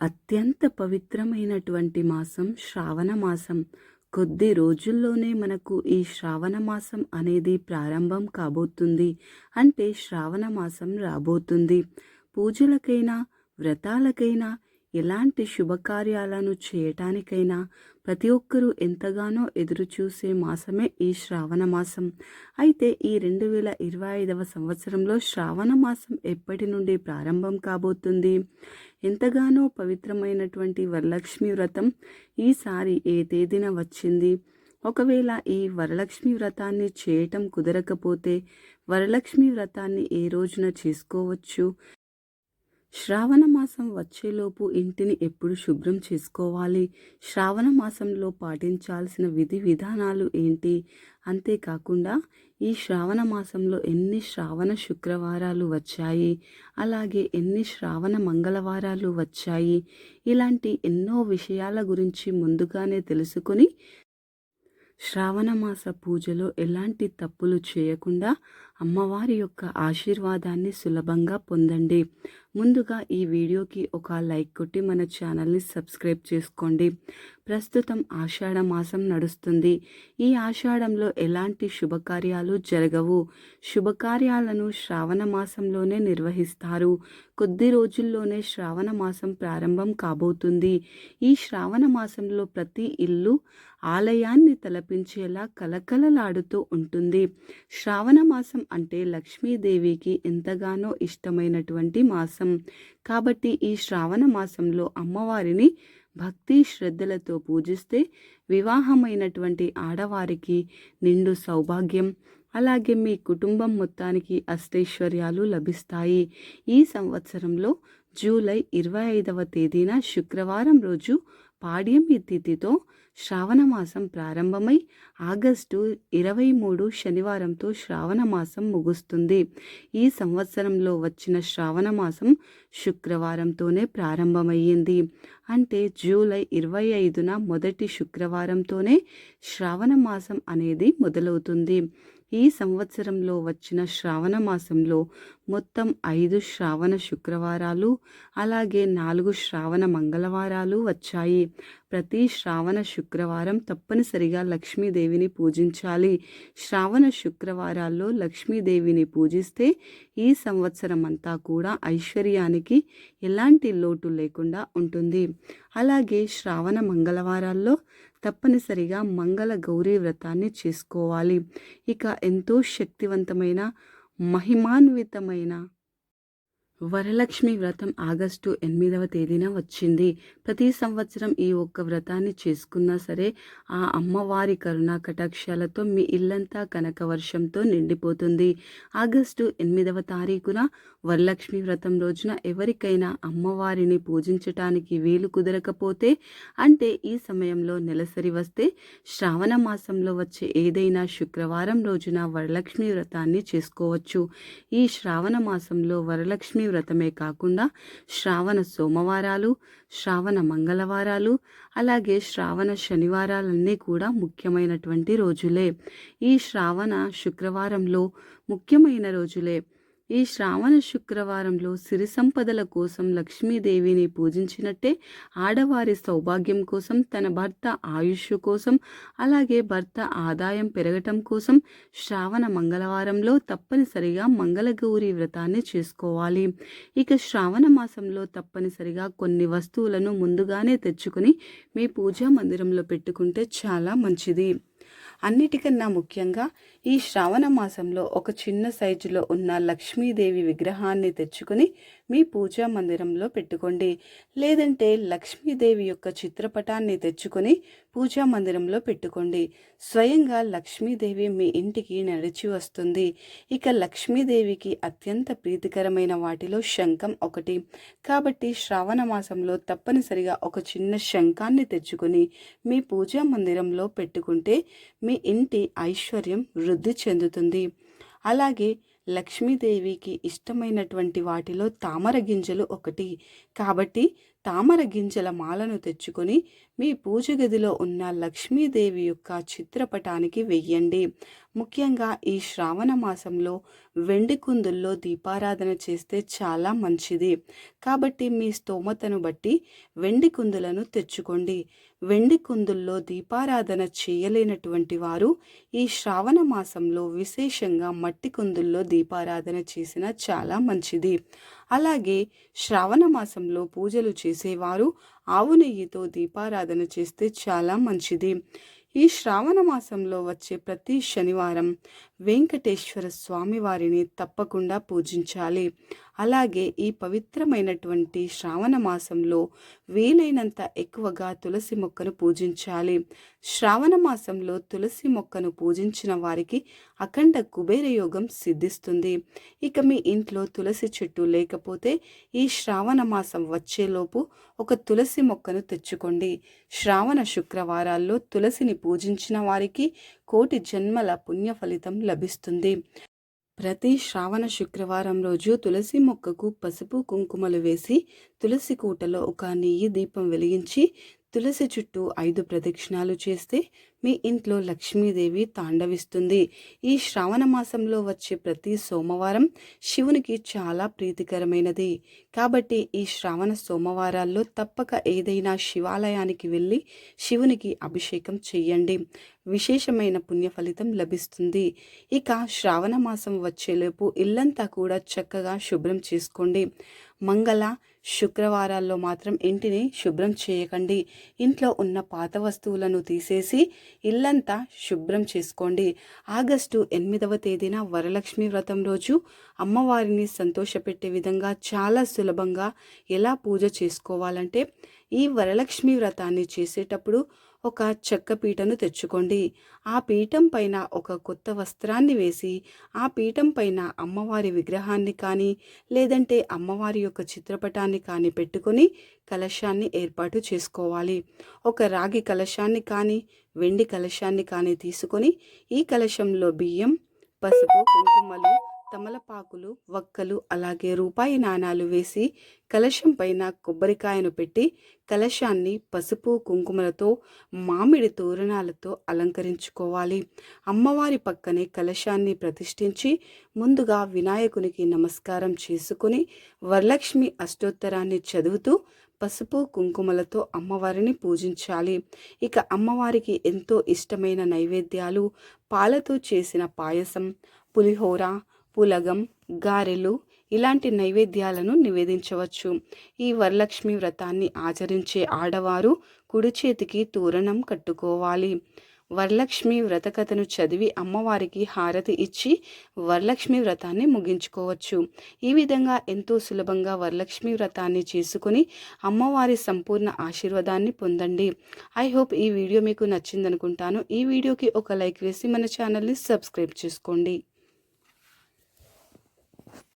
అత్యంత పవిత్రమైనటువంటి మాసం శ్రావణ మాసం. కొద్ది రోజుల్లోనే మనకు ఈ శ్రావణ మాసం అనేది ప్రారంభం కాబోతుంది. అంటే శ్రావణ మాసం రాబోతుంది. పూజలకైనా వ్రతాలకైనా ఎలాంటి శుభకార్యాలను చేయటానికైనా ప్రతి ఒక్కరూ ఎంతగానో ఎదురుచూసే మాసమే ఈ శ్రావణ మాసం. అయితే ఈ రెండు వేల ఇరవై ఐదవ సంవత్సరంలో శ్రావణ మాసం ఎప్పటి నుండి ప్రారంభం కాబోతుంది? ఎంతగానో పవిత్రమైనటువంటి వరలక్ష్మి వ్రతం ఈసారి ఏ తేదీన వచ్చింది? ఒకవేళ ఈ వరలక్ష్మి వ్రతాన్ని చేయటం కుదరకపోతే వరలక్ష్మి వ్రతాన్ని ఏ రోజున చేసుకోవచ్చు? శ్రావణ మాసం వచ్చేలోపు ఇంటిని ఎప్పుడు శుభ్రం చేసుకోవాలి? శ్రావణ మాసంలో పాటించాల్సిన విధి విధానాలు ఏంటి? అంతేకాకుండా ఈ శ్రావణ మాసంలో ఎన్ని శ్రావణ శుక్రవారాలు వచ్చాయి? అలాగే ఎన్ని శ్రావణ మంగళవారాలు వచ్చాయి? ఇలాంటి ఎన్నో విషయాల గురించి ముందుగానే తెలుసుకొని శ్రావణ మాస పూజలో ఎలాంటి తప్పులు చేయకుండా అమ్మవారి యొక్క ఆశీర్వాదాన్ని సులభంగా పొందండి. ముందుగా ఈ వీడియోకి ఒక లైక్ కొట్టి మన ఛానల్ని సబ్స్క్రైబ్ చేసుకోండి. ప్రస్తుతం ఆషాఢ మాసం నడుస్తుంది. ఈ ఆషాఢంలో ఎలాంటి శుభకార్యాలు జరగవు? శుభకార్యాలను శ్రావణ మాసంలోనే నిర్వహిస్తారు. కొద్ది రోజుల్లోనే శ్రావణ మాసం ప్రారంభం కాబోతుంది. ఈ శ్రావణ మాసంలో ప్రతి ఇల్లు ఆలయాన్ని తలపించేలా కలకలలాడుతూ ఉంటుంది. శ్రావణ మాసం అంటే లక్ష్మీదేవికి ఎంతగానో ఇష్టమైనటువంటి మాసం. కాబట్టి ఈ శ్రావణ మాసంలో అమ్మవారిని భక్తి శ్రద్ధలతో పూజిస్తే వివాహమైనటువంటి ఆడవారికి నిండు సౌభాగ్యం అలాగే మీ కుటుంబం మొత్తానికి అష్టైశ్వర్యాలు లభిస్తాయి. ఈ సంవత్సరంలో జూలై ఇరవై ఐదవ తేదీన శుక్రవారం రోజు పాడ్యమి తిథితో శ్రావణ మాసం ప్రారంభమై ఆగస్టు ఇరవై మూడు శనివారంతో శ్రావణ మాసం ముగుస్తుంది. ఈ సంవత్సరంలో వచ్చిన శ్రావణ మాసం శుక్రవారంతోనే ప్రారంభమయ్యింది. అంటే జూలై ఇరవై ఐదున మొదటి శుక్రవారంతోనే శ్రావణ మాసం అనేది మొదలవుతుంది. ఈ సంవత్సరంలో వచ్చిన శ్రావణ మాసంలో మొత్తం ఐదు శ్రావణ శుక్రవారాలు అలాగే నాలుగు శ్రావణ మంగళవారాలు వచ్చాయి. ప్రతి శ్రావణ శుక్రవారం తప్పనిసరిగా లక్ష్మీదేవిని పూజించాలి. శ్రావణ శుక్రవారాల్లో లక్ష్మీదేవిని పూజిస్తే ఈ సంవత్సరం అంతా కూడా ఐశ్వర్యానికి ఎలాంటి లోటు లేకుండా ఉంటుంది. అలాగే శ్రావణ మంగళవారాల్లో తప్పనిసరిగా మంగళ గౌరీ వ్రతాన్ని చేసుకోవాలి. ఇక ఎంతో శక్తివంతమైన మహిమాన్వితమైన వరలక్ష్మి వ్రతం ఆగస్టు ఎనిమిదవ తేదీన వచ్చింది. ప్రతి సంవత్సరం ఈ ఒక్క వ్రతాన్ని చేసుకున్నా సరే ఆ అమ్మవారి కరుణా కటాక్షాలతో మీ ఇల్లంతా కనక వర్షంతో నిండిపోతుంది. ఆగస్టు ఎనిమిదవ తారీఖున వరలక్ష్మి వ్రతం రోజున ఎవరికైనా అమ్మవారిని పూజించటానికి వీలు కుదరకపోతే అంటే ఈ సమయంలో నెలసరి వస్తే శ్రావణ మాసంలో వచ్చే ఏదైనా శుక్రవారం రోజున వరలక్ష్మి వ్రతాన్ని చేసుకోవచ్చు. ఈ శ్రావణ మాసంలో వరలక్ష్మి వ్రతమే కాకుండా శ్రావణ సోమవారాలు శ్రావణ మంగళవారాలు అలాగే శ్రావణ శనివారాలన్నీ కూడా ముఖ్యమైనటువంటి రోజులే. ఈ శ్రావణ శుక్రవారంలో ముఖ్యమైన రోజులే. ఈ శ్రావణ శుక్రవారంలో సిరి సంపదల కోసం లక్ష్మీదేవిని పూజించినట్టే ఆడవారి సౌభాగ్యం కోసం తన భర్త ఆయుష్ కోసం అలాగే భర్త ఆదాయం పెరగటం కోసం శ్రావణ మంగళవారంలో తప్పనిసరిగా మంగళగౌరి వ్రతాన్ని చేసుకోవాలి. ఇక శ్రావణ మాసంలో తప్పనిసరిగా కొన్ని వస్తువులను ముందుగానే తెచ్చుకొని మీ పూజా మందిరంలో పెట్టుకుంటే చాలా మంచిది. అన్నిటికన్నా ముఖ్యంగా ఈ శ్రావణ మాసంలో ఒక చిన్న సైజులో ఉన్న లక్ష్మీదేవి విగ్రహాన్ని తెచ్చుకొని మీ పూజా మందిరంలో పెట్టుకోండి. లేదంటే లక్ష్మీదేవి యొక్క చిత్రపటాన్ని తెచ్చుకొని పూజా మందిరంలో పెట్టుకోండి. స్వయంగా లక్ష్మీదేవి మీ ఇంటికి నడిచి వస్తుంది. ఇక లక్ష్మీదేవికి అత్యంత ప్రీతికరమైన వాటిలో శంఖం ఒకటి. కాబట్టి శ్రావణ మాసంలో తప్పనిసరిగా ఒక చిన్న శంఖాన్ని తెచ్చుకొని మీ పూజా మందిరంలో పెట్టుకుంటే మీ ఇంటి ఐశ్వర్యం వృద్ధి చెందుతుంది. అలాగే లక్ష్మీదేవికి ఇష్టమైనటువంటి వాటిలో తామర గింజలు ఒకటి. కాబట్టి తామర గింజల మాలను తెచ్చుకొని మీ పూజ గదిలో ఉన్న లక్ష్మీదేవి యొక్క చిత్రపటానికి వెయ్యండి. ముఖ్యంగా ఈ శ్రావణ మాసంలో వెండి కుందుల్లో దీపారాధన చేస్తే చాలా మంచిది. కాబట్టి మీ స్తోమతను బట్టి వెండి కుందులను తెచ్చుకోండి. వెండి కుందుల్లో దీపారాధన చేయలేనటువంటి వారు ఈ శ్రావణ మాసంలో విశేషంగా మట్టి కుందుల్లో దీపారాధన చేసిన చాలా మంచిది. అలాగే శ్రావణ మాసంలో పూజలు చేసేవారు ఆవు నెయ్యితో దీపారాధన చేస్తే చాలా మంచిది. ఈ శ్రావణ మాసంలో వచ్చే ప్రతి శనివారం వెంకటేశ్వర స్వామి వారిని తప్పకుండా పూజించాలి. అలాగే ఈ పవిత్రమైనటువంటి శ్రావణ మాసంలో వీలైనంత ఎక్కువగా తులసి మొక్కను పూజించాలి. శ్రావణ మాసంలో తులసి మొక్కను పూజించిన వారికి అఖండ కుబేర యోగం సిద్ధిస్తుంది. ఇక మీ ఇంట్లో తులసి చెట్టు లేకపోతే ఈ శ్రావణ మాసం వచ్చేలోపు ఒక తులసి మొక్కను తెచ్చుకోండి. శ్రావణ శుక్రవారాల్లో తులసిని పూజించిన వారికి కోటి జన్మల పుణ్య ఫలితం లభిస్తుంది. ప్రతి శ్రావణ శుక్రవారం రోజు తులసి మొక్కకు పసుపు కుంకుమలు వేసి తులసి కూటలో ఒక నెయ్యి దీపం వెలిగించి తులసి చుట్టూ ఐదు ప్రదక్షిణాలు చేస్తే మీ ఇంట్లో లక్ష్మీదేవి తాండవిస్తుంది. ఈ శ్రావణ మాసంలో వచ్చే ప్రతి సోమవారం శివునికి చాలా ప్రీతికరమైనది. కాబట్టి ఈ శ్రావణ సోమవారాల్లో తప్పక ఏదైనా శివాలయానికి వెళ్ళి శివునికి అభిషేకం చెయ్యండి విశేషమైన పుణ్య ఫలితం లభిస్తుంది. ఇక శ్రావణ మాసం వచ్చేలోపు ఇల్లంతా కూడా చక్కగా శుభ్రం చేసుకోండి. మంగళ శుక్రవారాల్లో మాత్రం ఇంటిని శుభ్రం చేయకండి. ఇంట్లో ఉన్న పాత వస్తువులను తీసేసి ఇల్లంతా శుభ్రం చేసుకోండి. ఆగస్టు ఎనిమిదవ తేదీన వరలక్ష్మి వ్రతం రోజు అమ్మవారిని సంతోషపెట్టే విధంగా చాలా సులభంగా ఎలా పూజ చేసుకోవాలంటే ఈ వరలక్ష్మి వ్రతాన్ని చేసేటప్పుడు ఒక చెక్క పీటను తెచ్చుకోండి. ఆ పీఠం పైన ఒక కొత్త వస్త్రాన్ని వేసి ఆ పీఠం పైన అమ్మవారి విగ్రహాన్ని కానీ లేదంటే అమ్మవారి యొక్క చిత్రపటాన్ని కానీ పెట్టుకొని కలశాన్ని ఏర్పాటు చేసుకోవాలి. ఒక రాగి కలశాన్ని కానీ వెండి కలశాన్ని కానీ తీసుకొని ఈ కలశంలో బియ్యం పసుపు కుంకుమలు తమలపాకులు వక్కలు అలాగే రూపాయి నాణాలు వేసి కలశం పైన కొబ్బరికాయను పెట్టి కలశాన్ని పసుపు కుంకుమలతో మామిడి తోరణాలతో అలంకరించుకోవాలి. అమ్మవారి పక్కనే కలశాన్ని ప్రతిష్ఠించి ముందుగా వినాయకునికి నమస్కారం చేసుకుని వరలక్ష్మి అష్టోత్తరాన్ని చదువుతూ పసుపు కుంకుమలతో అమ్మవారిని పూజించాలి. ఇక అమ్మవారికి ఎంతో ఇష్టమైన నైవేద్యాలు పాలతో చేసిన పాయసం పులిహోర పులగం గారెలు ఇలాంటి నైవేద్యాలను నివేదించవచ్చు. ఈ వరలక్ష్మి వ్రతాన్ని ఆచరించే ఆడవారు కుడి చేతికి తోరణం కట్టుకోవాలి. వరలక్ష్మి వ్రతకథను చదివి అమ్మవారికి హారతి ఇచ్చి వరలక్ష్మి వ్రతాన్ని ముగించుకోవచ్చు. ఈ విధంగా ఎంతో సులభంగా వరలక్ష్మి వ్రతాన్ని చేసుకుని అమ్మవారి సంపూర్ణ ఆశీర్వాదాన్ని పొందండి. ఐ హోప్ ఈ వీడియో మీకు నచ్చిందనుకుంటాను. ఈ వీడియోకి ఒక లైక్ వేసి మన ఛానల్ని సబ్స్క్రైబ్ చేసుకోండి.